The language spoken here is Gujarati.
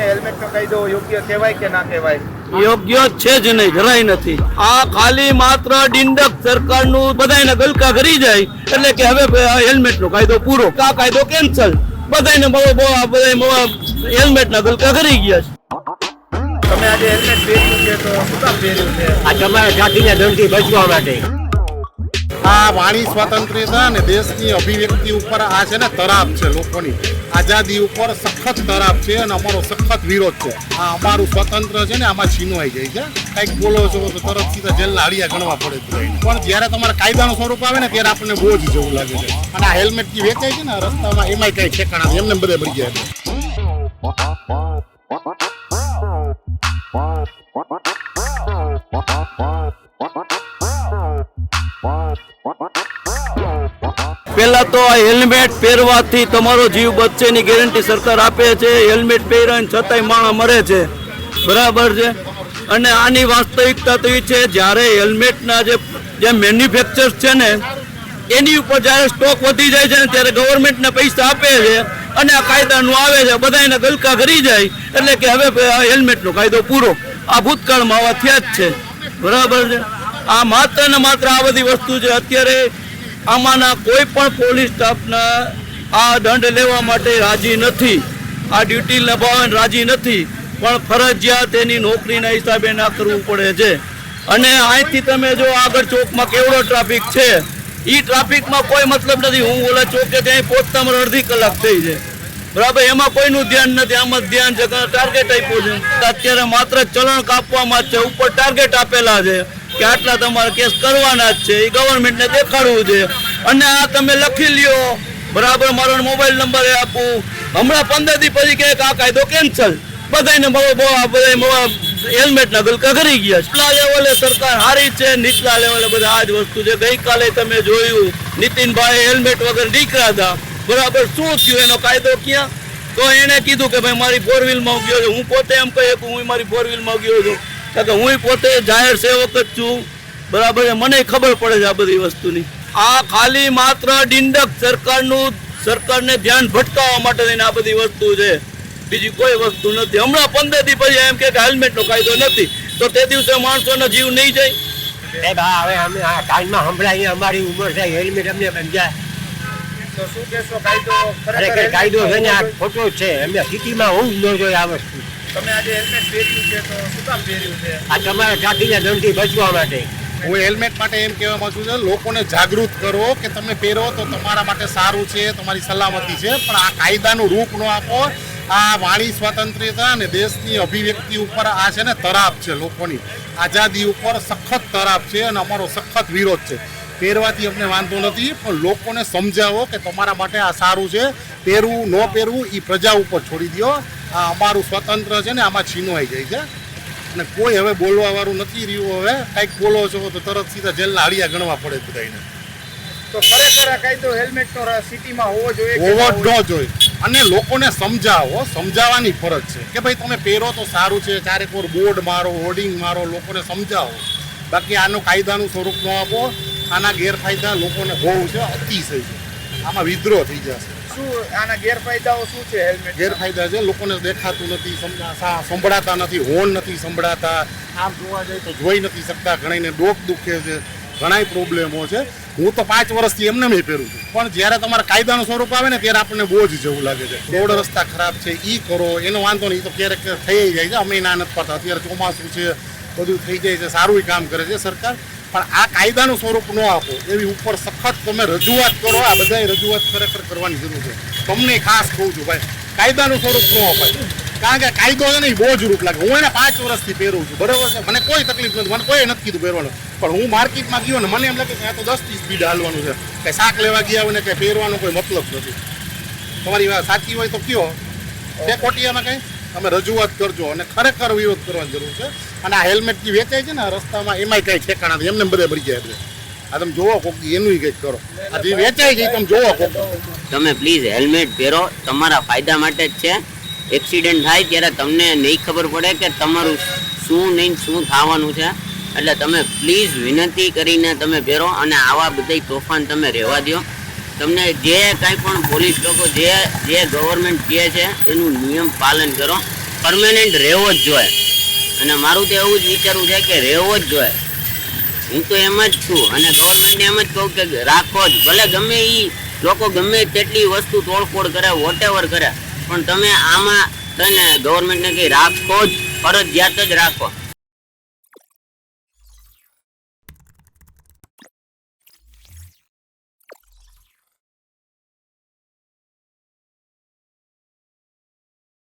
હેલ્મેટ નો કાયદો યોગ્ય કહેવાય કે ના કહેવાય? યોગ્ય છે જ નહીં જરાય નથી. આ ખાલી માત્ર ડિંડક સરકારનું બધાને ગલકા કરી જાય એટલે કે હવે હેલ્મેટ કાયદો પૂરો. આ કાયદો કેન્સલ બધાને બધા હેલ્મેટ ના ગલકા કરી ગયા છે. તમે આજે હેલ્મેટ પહેર્યું છે તો શું કામ પહેર્યું છે? આ તમારા જાતિના દંડથી બચવા માટે. આ વાણી સ્વાતંત્ર્યતા અને દેશની અભિવ્યક્તિ ઉપર આ છે ને તરાપ છે લોકોની. આઝાદી ઉપર સખત તરાપ છે અને અમારો સખત વિરોધ છે. આ અમારું સ્વતંત્ર છે ને આમાં છીનવાઈ જાય છે. કંઈક બોલો છો તો તરત સીધા જેલના હળિયા ગણવા પડે પણ જ્યારે તમારા કાયદાનું સ્વરૂપ આવે ને ત્યારે આપણને બહુ જ જેવું લાગે છે. અને આ હેલ્મેટથી વેચાય છે ને રસ્તામાં એમાંય કઈ ઠેકાણા. એમને બધે મળી જાય પહેલા તો આ હેલ્મેટ પહેરવાથી તમારો જીવ બચશે ની ગેરંટી સરકાર આપે છે. હેલ્મેટ પહેર્યા છતાંય માણસ મરે છે. બરાબર છે? અને આની વાસ્તવિકતા તો એ છે, જ્યારે હેલ્મેટના જે જે મેન્યુફેક્ચર છે ને, એની ઉપર જ્યારે સ્ટોક વધી જાય છે ને, ત્યારે ગવર્મેન્ટને પૈસા આપે છે અને આ કાયદાનું આવે છે. બધા એને ગલકા કરી જાય. એટલે કે હવે હેલ્મેટનો કાયદો પૂરો. આ ભૂતકાળમાં આવા થયા જ છે. બરાબર છે? આ માત્ર ને માત્ર આ બધી વસ્તુ છે. અત્યારે આમાંના કોઈ પણ પોલીસ સ્ટાફના આ દંડ લેવા માટે રાજી નથી. આ ડ્યુટી નિભાવવા રાજી નથી. પણ ફરજિયાત એની નોકરીના હિસાબે ના કરવું પડે છે. અને અહીંથી તમે જો આગળ ચોકમાં કેવડો ટ્રાફિક છે એ ટ્રાફિકમાં કોઈ મતલબ નથી. હું ઓલા ચોકે ત્યાં પહોંચતા મારે અડધી કલાક થઈ છે બરાબર? એમાં કોઈનું ધ્યાન નથી. આમાં ધ્યાન છે ટાર્ગેટ આપ્યું છે. અત્યારે માત્ર ચલણ કાપવામાં જ છે. ઉપર ટાર્ગેટ આપેલા છે. કે આટલા તમારે કેસ કરવાના જ છે. એ ગવર્મેન્ટને દેખાડવું છે. અને આ તમે લખી લ્યો. બરાબર, મારો મોબાઈલ નંબર આપું. હમણાં પંદર દી પછી કે આ કાયદો કેન્સલ. બધાને બધા હેલ્મેટના ગલકા કરી ગયા ઉપલા લેવલે સરકાર હારી છે. નીચલા લેવલે બધા આ જ વસ્તુ છે. ગઈકાલે તમે જોયું નીતિનભાઈ હેલ્મેટ વગર નીકળ્યા હતા. બરાબર, શું થયું? એનો કાયદો ક્યાં? તો એણે કીધું કે ભાઈ, મારી ફોર વ્હીલમાં ગયો છું. હું પોતે એમ કહીએ કે હું મારી ફોર વ્હીલમાં ગયો છું. કારણ કે હું પોતે જાહેર સેવક જ છું. બરાબર મને ખબર પડે છે આ બધી વસ્તુની. આ ખાલી માત્ર ડિંડક સરકારનું સરકારને ધ્યાન ભટકાવવા માટે લઈને આ બધી વસ્તુ છે. બીજી કોઈ વસ્તુ નથી. હમણાં પંદર દી પછી એમ કે હેલ્મેટનો કાયદો નથી. તો તે દિવસે માણસોનો જીવ નહીં જાય. સાહેબ આ હવે અમે આ કાનમાં સંભળાય અમારી ઉંમર થાય હેલ્મેટ અમને બંધાય તો શું કહેશો કાયદો છે ને આ ખોટો છે. અમે સિટીમાં હોવું જ ન જોઈએ આ વસ્તુ. તમે આજે હેલ્મેટ પહેર્યું છે તો શું કામ પહેર્યું છે? આ તમારા જાતિના દંડથી બચવા માટે. હું હેલ્મેટ માટે એમ કહેવા માંગુ છું લોકોને જાગૃત કરો કે તમે પહેરો તો તમારા માટે સારું છે તમારી સલામતી છે પણ આ કાયદાનું રૂપ ન આપો. આ વાણી સ્વાતંત્ર્યતા અને દેશની અભિવ્યક્તિ ઉપર આ છે ને તરાપ છે લોકોની. આઝાદી ઉપર સખત તરાપ છે અને અમારો સખત વિરોધ છે. પહેરવાથી અમને વાંધો નથી પણ લોકોને સમજાવો કે તમારા માટે આ સારું છે. પહેરવું ન પહેરવું એ પ્રજા ઉપર છોડી દો આ અમારું સ્વતંત્ર છે ને આમાં છીનવાઈ જાય છે. અને કોઈ હવે બોલવા વાળું નથી રહ્યું હવે. કાંઈક બોલો છો તો તરત સીધા જેલના હળિયા ગણવા પડે બધાને તો ખરેખર આ કાયદો હેલ્મેટ નો સિટીમાં હોવો જોઈએ હોવો ન જોઈએ. અને લોકોને સમજાવો સમજાવવાની ફરજ છે કે ભાઈ તમે પહેરો તો સારું છે ચારેક વાર બોર્ડ મારો હોર્ડિંગ મારો લોકોને સમજાવો. બાકી આનો કાયદાનું સ્વરૂપ ન આપો. આના ગેરફાયદા લોકોને બહુ છે અતિશય છે. આમાં વિદ્રોહ થઈ જશે. શું આના ગેરફાયદાઓ શું છે હેલ્મેટ ગેરફાયદા છે. લોકોને દેખાતું નથી સંભળાતા નથી હોર્ન નથી સંભળાતા. આમ જોવા જાય તો જોઈ નથી શકતા. ઘણાને ડોક દુખે છે. ઘણાય પ્રોબ્લેમો છે. હું તો પાંચ વર્ષથી એમને મેં પહેરું છું. પણ જ્યારે તમારા કાયદાનું સ્વરૂપ આવે ને, ત્યારે આપણને બહુ જ જેવું લાગે છે. રોડ રસ્તા ખરાબ છે એ કરો, એનો વાંધો નહીં તો ક્યારેક થઈ જાય છે. અમે ના નથી પડતા. અત્યારે ચોમાસું છે, બધું થઈ જાય છે. સારું કામ કરે છે સરકાર. પણ આ કાયદાનું સ્વરૂપ ન આપો. એવી ઉપર સખત તમે રજૂઆત કરો, આ બધાય રજૂઆત ખરેખર કરવાની જરૂર છે. તમને ખાસ કહું છું ભાઈ, કાયદાનું સ્વરૂપ ન અપાય. કારણ કે કાયદો છે એ બોજ રૂપ લાગે. હું એને પાંચ વર્ષથી પહેરું છું, બરાબર છે? મને કોઈ તકલીફ નથી, મને કોઈ નથી કીધું પહેરવાનું. પણ હું માર્કેટમાં ગયો ને, મને એમ લાગે કે આ તો દસથી સ્પીડ હાલવાનું છે. કે શાક લેવા ગયા હોય ને કે પહેરવાનો કોઈ મતલબ નથી. તમારી વાત સાચી હોય તો કયો. તે કોટિયામાં કંઈ? તમે રજૂઆત કરજો અને ખરેખર વિરોધ કરવાની જરૂર છે. અને આ હેલ્મેટ જે વેચાય છે ને રસ્તામાં એમાંય કંઈ ઠેકાણા નથી. એમને બધે મરી જાય આ તમે જોવો કોક એનું કંઈક કરો. આ જે વેચાય છે તમે જોવો કોક તમે પ્લીઝ હેલ્મેટ પહેરો. તમારા ફાયદા માટે જ છે. એક્સિડન્ટ થાય ત્યારે તમને નહીં ખબર પડે કે તમારું શું નહીં શું થવાનું છે. એટલે તમે પ્લીઝ વિનંતી કરીને તમે પહેરો અને આવા બધા તોફાન તમે રહેવા દો તમને જે કાંઈ પણ પોલીસ લોકો, જે જે ગવર્મેન્ટ કહે છે, એનું નિયમ પાલન કરો. પરમેનન્ટ રહેવો જ જોઈએ. અને મારું તો એવું જ વિચારવું છે કે રહેવો જ જોઈએ. હું તો એમ જ છું અને ગવર્મેન્ટને એમ જ કહું કે રાખો જ. ભલે ગમે એ લોકો ગમે તેટલી વસ્તુ તોડફોડ કરે વોટેવર કરે, પણ તમે આમાં છે ને ગવર્મેન્ટને કંઈ રાખો જ, ફરજિયાત જ રાખો.